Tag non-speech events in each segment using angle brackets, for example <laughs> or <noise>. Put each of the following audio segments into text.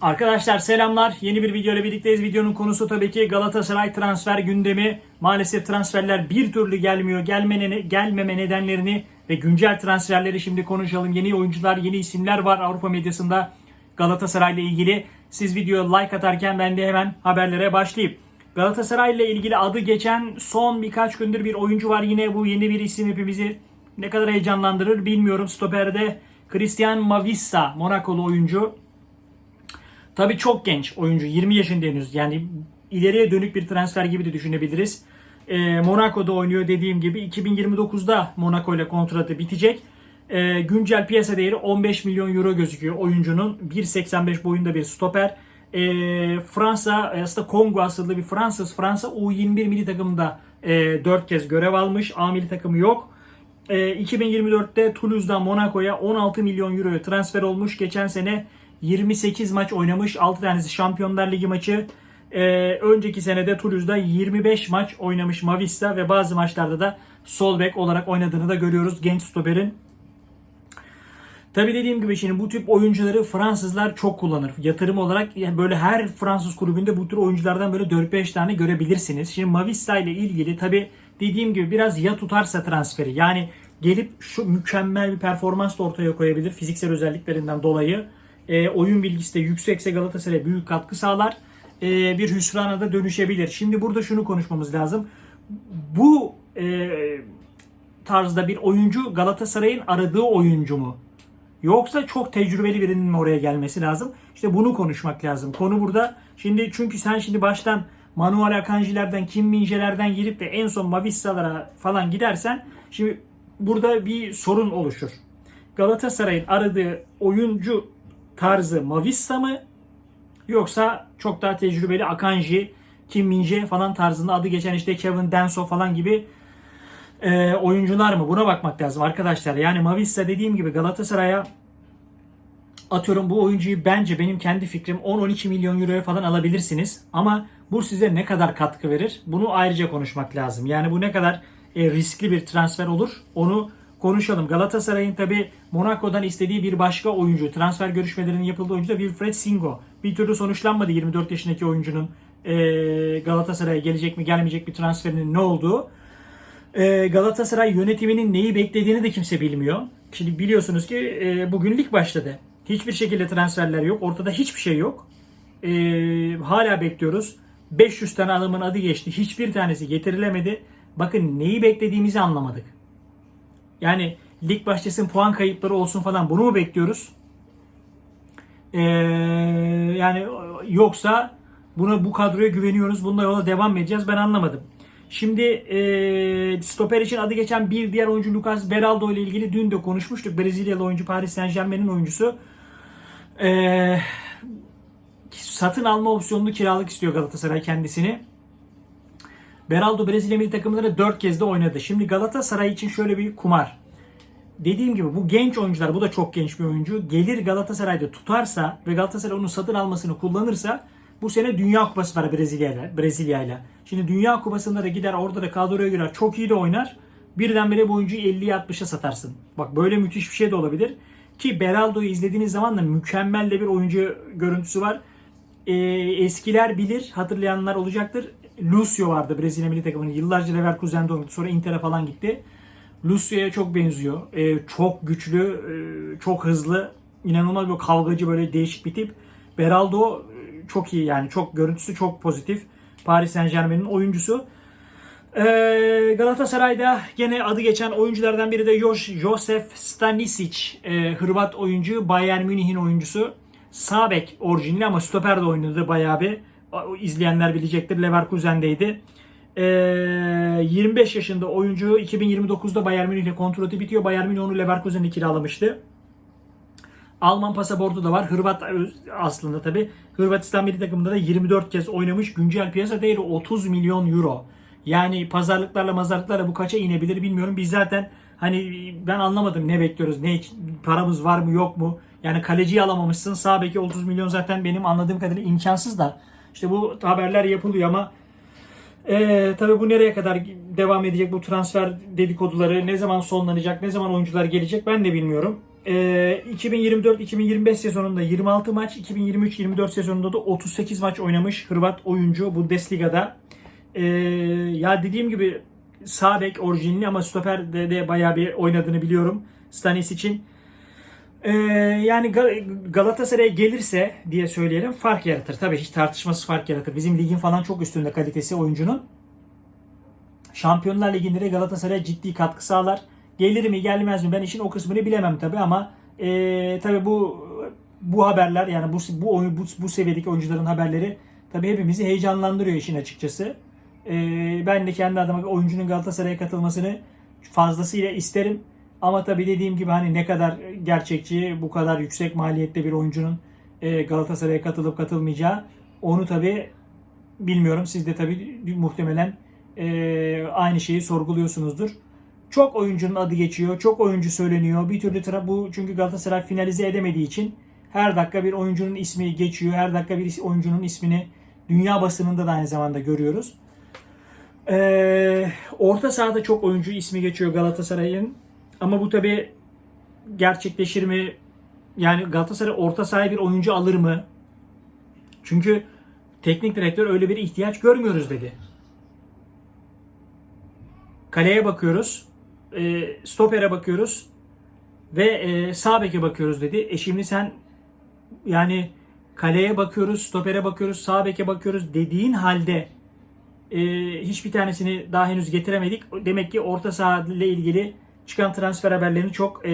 Arkadaşlar selamlar. Yeni bir video ile birlikteyiz. Videonun konusu tabii ki Galatasaray transfer gündemi. Maalesef transferler bir türlü gelmiyor. Gelmene, gelmeme nedenlerini ve güncel transferleri şimdi konuşalım. Yeni oyuncular, yeni isimler var Avrupa medyasında Galatasaray ile ilgili. Siz videoya like atarken ben de hemen haberlere başlayayım. Galatasaray ile ilgili adı geçen son birkaç gündür bir oyuncu var. Yine bu yeni bir isim hepimizi ne kadar heyecanlandırır bilmiyorum. Stoperde Christian Mavissa, Monakolu oyuncu. Tabii çok genç oyuncu. 20 yaşında henüz. Yani ileriye dönük bir transfer gibi de düşünebiliriz. Ee, Monaco'da oynuyor dediğim gibi. 2029'da Monaco ile kontratı bitecek. Ee, güncel piyasa değeri 15 milyon euro gözüküyor oyuncunun. 1.85 boyunda bir stoper. Ee, Fransa, aslında Kongo asıllı bir Fransız. Fransa U21 milli takımında e, 4 kez görev almış. A milli takımı yok. E, 2024'te Toulouse'dan Monaco'ya 16 milyon euroya transfer olmuş. Geçen sene 28 maç oynamış. 6 tanesi Şampiyonlar Ligi maçı. E, önceki senede Toulouse'da 25 maç oynamış Mavissa ve bazı maçlarda da sol bek olarak oynadığını da görüyoruz genç stoperin. Tabii dediğim gibi şimdi bu tip oyuncuları Fransızlar çok kullanır. Yatırım olarak yani böyle her Fransız kulübünde bu tür oyunculardan böyle 4-5 tane görebilirsiniz. Şimdi Mavissa ile ilgili tabii dediğim gibi biraz ya tutarsa transferi yani gelip şu mükemmel bir performans da ortaya koyabilir fiziksel özelliklerinden dolayı. E, oyun bilgisi de yüksekse Galatasaray'a büyük katkı sağlar. E, bir hüsrana da dönüşebilir. Şimdi burada şunu konuşmamız lazım. Bu e, tarzda bir oyuncu Galatasaray'ın aradığı oyuncu mu? Yoksa çok tecrübeli birinin mi oraya gelmesi lazım? İşte bunu konuşmak lazım. Konu burada. Şimdi çünkü sen şimdi baştan Manuel Akanji'lerden, Kim Minje'lerden girip de en son Mavissa'lara falan gidersen şimdi burada bir sorun oluşur. Galatasaray'ın aradığı oyuncu tarzı Mavissa mı yoksa çok daha tecrübeli Akanji, Kim Minje falan tarzında adı geçen işte Kevin Denso falan gibi e, oyuncular mı? Buna bakmak lazım arkadaşlar. Yani Mavissa dediğim gibi Galatasaray'a atıyorum bu oyuncuyu bence benim kendi fikrim 10-12 milyon euroya falan alabilirsiniz. Ama bu size ne kadar katkı verir? Bunu ayrıca konuşmak lazım. Yani bu ne kadar e, riskli bir transfer olur? Onu konuşalım. Galatasaray'ın tabi Monaco'dan istediği bir başka oyuncu, transfer görüşmelerinin yapıldığı oyuncu da Wilfred Singo. Bir türlü sonuçlanmadı 24 yaşındaki oyuncunun e, Galatasaray'a gelecek mi gelmeyecek bir transferinin ne olduğu. E, Galatasaray yönetiminin neyi beklediğini de kimse bilmiyor. Şimdi biliyorsunuz ki e, bugün lig başladı. Hiçbir şekilde transferler yok. Ortada hiçbir şey yok. E, hala bekliyoruz. 500 tane adamın adı geçti. Hiçbir tanesi getirilemedi. Bakın neyi beklediğimizi anlamadık. Yani lig başlasın puan kayıpları olsun falan bunu mu bekliyoruz? Ee, yani yoksa buna bu kadroya güveniyoruz. Bununla yola devam edeceğiz. Ben anlamadım. Şimdi e, stoper için adı geçen bir diğer oyuncu Lucas Beraldo ile ilgili dün de konuşmuştuk. Brezilyalı oyuncu Paris Saint Germain'in oyuncusu. E, satın alma opsiyonunu kiralık istiyor Galatasaray kendisini. Beraldo Brezilya milli takımları 4 kez de oynadı. Şimdi Galatasaray için şöyle bir kumar. Dediğim gibi bu genç oyuncular, bu da çok genç bir oyuncu. Gelir Galatasaray'da tutarsa ve Galatasaray onu satın almasını kullanırsa bu sene Dünya Kupası var Brezilya'yla. Brezilya'yla. Şimdi Dünya Kupası'nda da gider orada da kadroya girer. Çok iyi de oynar. Birdenbire bu oyuncuyu 50'ye 60'a satarsın. Bak böyle müthiş bir şey de olabilir. Ki Beraldo'yu izlediğiniz zaman da mükemmel de bir oyuncu görüntüsü var. Ee, eskiler bilir, hatırlayanlar olacaktır. Lucio vardı Brezilya milli takımının. Yıllarca Leverkusen'de oynadı. Sonra Inter'e falan gitti. Lucio'ya çok benziyor. Ee, çok güçlü, e, çok hızlı. inanılmaz bir kavgacı böyle değişik bir tip. Beraldo e, çok iyi yani. Çok görüntüsü çok pozitif. Paris Saint Germain'in oyuncusu. Ee, Galatasaray'da gene adı geçen oyunculardan biri de Jos Josef Stanisic. Ee, Hırvat oyuncu. Bayern Münih'in oyuncusu. Sağ bek orijinli ama stoper de oynadı bayağı bir. O- izleyenler bilecektir. Leverkusen'deydi. Ee, 25 yaşında oyuncu 2029'da Bayern Münih'le kontratı bitiyor. Bayern Münih onu Leverkusen'e kiralamıştı. Alman pasaportu da var. Hırvat aslında tabi. Hırvatistan milli takımında da 24 kez oynamış. Güncel piyasa değeri 30 milyon euro. Yani pazarlıklarla mazarlıklarla bu kaça inebilir bilmiyorum. Biz zaten hani ben anlamadım ne bekliyoruz, ne paramız var mı yok mu? Yani kaleciyi alamamışsın. Sağ beki 30 milyon zaten benim anladığım kadarıyla imkansız da. İşte bu haberler yapılıyor ama ee, tabii bu nereye kadar devam edecek bu transfer dedikoduları, ne zaman sonlanacak, ne zaman oyuncular gelecek ben de bilmiyorum. Ee, 2024-2025 sezonunda 26 maç, 2023-24 sezonunda da 38 maç oynamış Hırvat oyuncu Bundesliga'da. Ee, ya dediğim gibi sağ bek orijinli ama stoperde de bayağı bir oynadığını biliyorum Stanis için. Ee, yani Ga- Galatasaray'a gelirse diye söyleyelim fark yaratır. Tabii hiç tartışmasız fark yaratır. Bizim ligin falan çok üstünde kalitesi oyuncunun. Şampiyonlar Ligi'nde de Galatasaray'a ciddi katkı sağlar. Gelir mi gelmez mi ben işin o kısmını bilemem tabii ama ee, tabii bu bu haberler yani bu bu oyun bu, bu seviyedeki oyuncuların haberleri tabii hepimizi heyecanlandırıyor işin açıkçası. Ee, ben de kendi adıma oyuncunun Galatasaray'a katılmasını fazlasıyla isterim. Ama tabii dediğim gibi hani ne kadar gerçekçi, bu kadar yüksek maliyette bir oyuncunun e, Galatasaray'a katılıp katılmayacağı onu tabii bilmiyorum. Siz de tabii muhtemelen e, aynı şeyi sorguluyorsunuzdur. Çok oyuncunun adı geçiyor, çok oyuncu söyleniyor. Bir türlü tra- bu çünkü Galatasaray finalize edemediği için her dakika bir oyuncunun ismi geçiyor. Her dakika bir oyuncunun ismini dünya basınında da aynı zamanda görüyoruz. Ee, orta sahada çok oyuncu ismi geçiyor Galatasaray'ın. Ama bu tabi gerçekleşir mi? Yani Galatasaray orta sahaya bir oyuncu alır mı? Çünkü teknik direktör öyle bir ihtiyaç görmüyoruz dedi. Kaleye bakıyoruz. E, stopere bakıyoruz. Ve e, sağ beke bakıyoruz dedi. E şimdi sen yani kaleye bakıyoruz, stopere bakıyoruz, sağ beke bakıyoruz dediğin halde e, hiçbir tanesini daha henüz getiremedik. Demek ki orta saha ile ilgili çıkan transfer haberlerini çok e,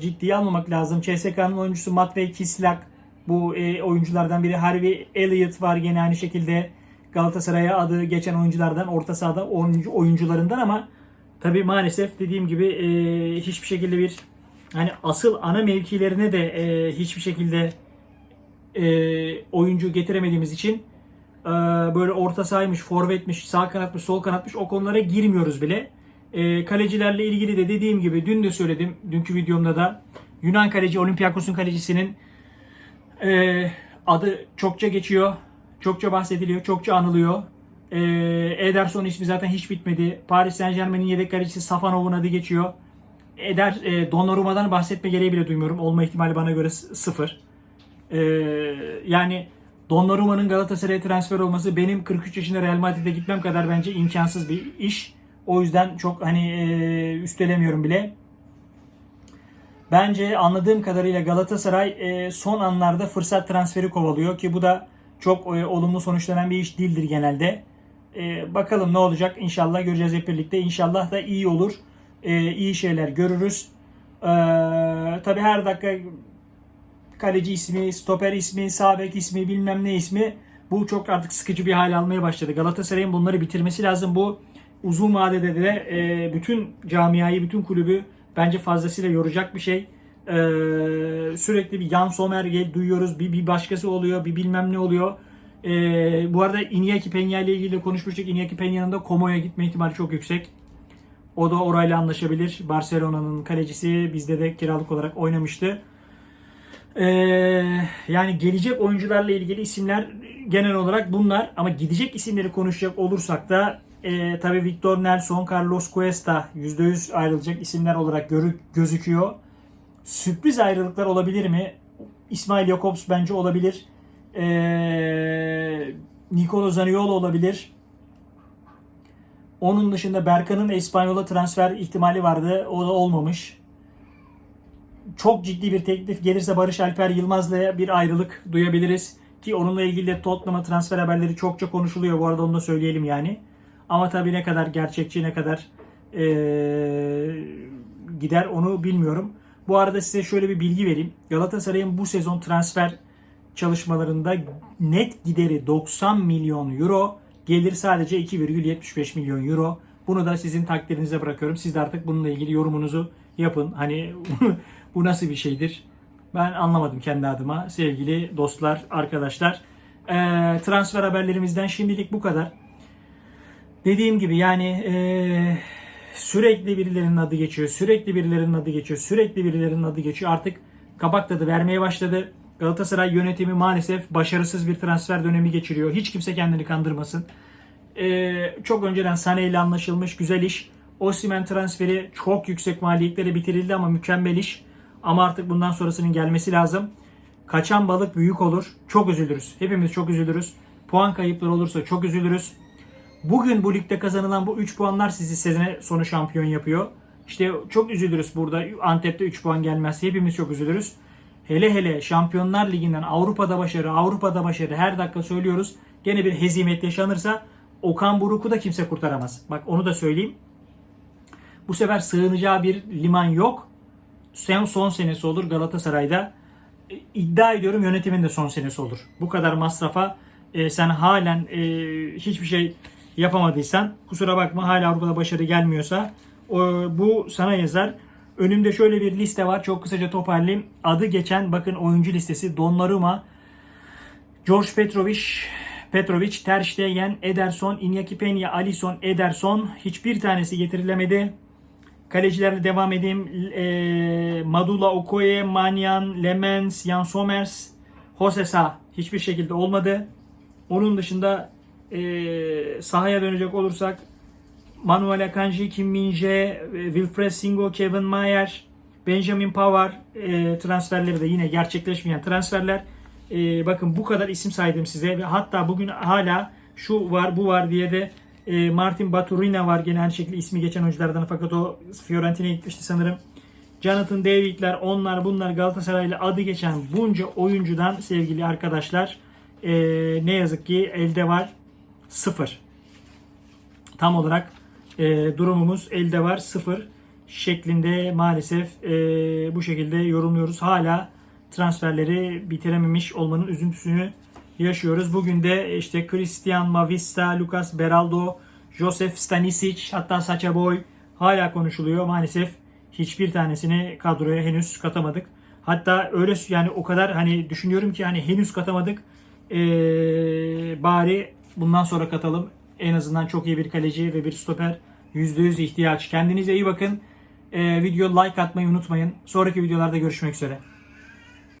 ciddiye almamak lazım. CSK'nın oyuncusu Matvey Kislak bu e, oyunculardan biri. Harvey Elliott var gene aynı şekilde Galatasaray'a adı geçen oyunculardan, orta sahada oyuncu oyuncularından ama tabi maalesef dediğim gibi e, hiçbir şekilde bir hani asıl ana mevkilerine de e, hiçbir şekilde e, oyuncu getiremediğimiz için e, böyle orta sahaymış, forvetmiş, sağ kanatmış, sol kanatmış o konulara girmiyoruz bile. E, kalecilerle ilgili de dediğim gibi dün de söyledim. Dünkü videomda da Yunan kaleci Olympiakos'un kalecisinin e, adı çokça geçiyor. Çokça bahsediliyor. Çokça anılıyor. E, Ederson ismi zaten hiç bitmedi. Paris Saint Germain'in yedek kalecisi Safanov'un adı geçiyor. Eder e, Donnarumma'dan bahsetme gereği bile duymuyorum. Olma ihtimali bana göre sıfır. E, yani Donnarumma'nın Galatasaray'a transfer olması benim 43 yaşında Real Madrid'e gitmem kadar bence imkansız bir iş. O yüzden çok hani e, üstelemiyorum bile. Bence anladığım kadarıyla Galatasaray e, son anlarda fırsat transferi kovalıyor ki bu da çok e, olumlu sonuçlanan bir iş değildir genelde. Bakalım ne olacak inşallah göreceğiz hep birlikte. İnşallah da iyi olur. İyi şeyler görürüz. E, tabii her dakika kaleci ismi, stoper ismi, sağ ismi, bilmem ne ismi bu çok artık sıkıcı bir hal almaya başladı. Galatasaray'ın bunları bitirmesi lazım. Bu uzun vadede de e, bütün camiayı, bütün kulübü bence fazlasıyla yoracak bir şey. E, sürekli bir Jan Sommer duyuyoruz. Bir, bir başkası oluyor, bir bilmem ne oluyor. E, bu arada Iñaki Peña ile ilgili de konuşmuştuk. Iñaki Peña'nın da Como'ya gitme ihtimali çok yüksek. O da orayla anlaşabilir. Barcelona'nın kalecisi bizde de kiralık olarak oynamıştı. Ee, yani gelecek oyuncularla ilgili isimler genel olarak bunlar ama gidecek isimleri konuşacak olursak da e, tabii Victor Nelson, Carlos Cuesta %100 ayrılacak isimler olarak görü- gözüküyor. Sürpriz ayrılıklar olabilir mi? İsmail Jakobs bence olabilir. Ee, Nicolo Zaniolo olabilir. Onun dışında Berkan'ın Espanyol'a transfer ihtimali vardı. O da olmamış çok ciddi bir teklif gelirse Barış Alper Yılmaz'la bir ayrılık duyabiliriz. Ki onunla ilgili de Tottenham'a transfer haberleri çokça konuşuluyor. Bu arada onu da söyleyelim yani. Ama tabii ne kadar gerçekçi ne kadar eee, gider onu bilmiyorum. Bu arada size şöyle bir bilgi vereyim. Galatasaray'ın bu sezon transfer çalışmalarında net gideri 90 milyon euro. Gelir sadece 2,75 milyon euro. Bunu da sizin takdirinize bırakıyorum. Siz de artık bununla ilgili yorumunuzu yapın. Hani <laughs> bu nasıl bir şeydir? Ben anlamadım kendi adıma. Sevgili dostlar, arkadaşlar. Ee, transfer haberlerimizden şimdilik bu kadar. Dediğim gibi yani ee, sürekli birilerinin adı geçiyor. Sürekli birilerinin adı geçiyor. Sürekli birilerinin adı geçiyor. Artık kabak tadı vermeye başladı. Galatasaray yönetimi maalesef başarısız bir transfer dönemi geçiriyor. Hiç kimse kendini kandırmasın. Ee, çok önceden Sané ile anlaşılmış güzel iş. Osimhen transferi çok yüksek maliyetlere bitirildi ama mükemmel iş. Ama artık bundan sonrasının gelmesi lazım. Kaçan balık büyük olur. Çok üzülürüz. Hepimiz çok üzülürüz. Puan kayıpları olursa çok üzülürüz. Bugün bu ligde kazanılan bu 3 puanlar sizi sezone sonu şampiyon yapıyor. İşte çok üzülürüz burada. Antep'te 3 puan gelmezse hepimiz çok üzülürüz. Hele hele Şampiyonlar Ligi'nden Avrupa'da başarı, Avrupa'da başarı her dakika söylüyoruz. Gene bir hezimet yaşanırsa Okan Buruk'u da kimse kurtaramaz. Bak onu da söyleyeyim. Bu sefer sığınacağı bir liman yok. Son, son senesi olur Galatasaray'da. İddia ediyorum yönetimin de son senesi olur. Bu kadar masrafa e, sen halen e, hiçbir şey yapamadıysan kusura bakma hala Avrupa'da başarı gelmiyorsa bu sana yazar. Önümde şöyle bir liste var. Çok kısaca toparlayayım. Adı geçen bakın oyuncu listesi Donnarumma, George Petrovic, Petrovic, Ter Stegen, Ederson, Iñaki Peña, Alisson, Ederson hiçbir tanesi getirilemedi. Kalecilerle devam edeyim. E, Madula Okoye, Manyan, Lemens, Jan Somers, Hosesa hiçbir şekilde olmadı. Onun dışında e, sahaya dönecek olursak Manuel Akanji, Kim Min-jae, e, Wilfred Singo, Kevin Mayer, Benjamin Pavard e, transferleri de yine gerçekleşmeyen transferler. E, bakın bu kadar isim saydım size ve hatta bugün hala şu var bu var diye de e, Martin Baturina var gene aynı şekilde ismi geçen oyunculardan fakat o Fiorentina'ya gitmişti sanırım. Jonathan David'ler onlar bunlar Galatasaray'la adı geçen bunca oyuncudan sevgili arkadaşlar e, ne yazık ki elde var sıfır. Tam olarak e, durumumuz elde var sıfır şeklinde maalesef e, bu şekilde yorumluyoruz. Hala transferleri bitirememiş olmanın üzüntüsünü yaşıyoruz. Bugün de işte Christian Mavista, Lucas Beraldo, Josef Stanisic hatta Sacha Boy hala konuşuluyor. Maalesef hiçbir tanesini kadroya henüz katamadık. Hatta öyle yani o kadar hani düşünüyorum ki hani henüz katamadık. Ee, bari bundan sonra katalım. En azından çok iyi bir kaleci ve bir stoper %100 ihtiyaç. Kendinize iyi bakın. Ee, video like atmayı unutmayın. Sonraki videolarda görüşmek üzere.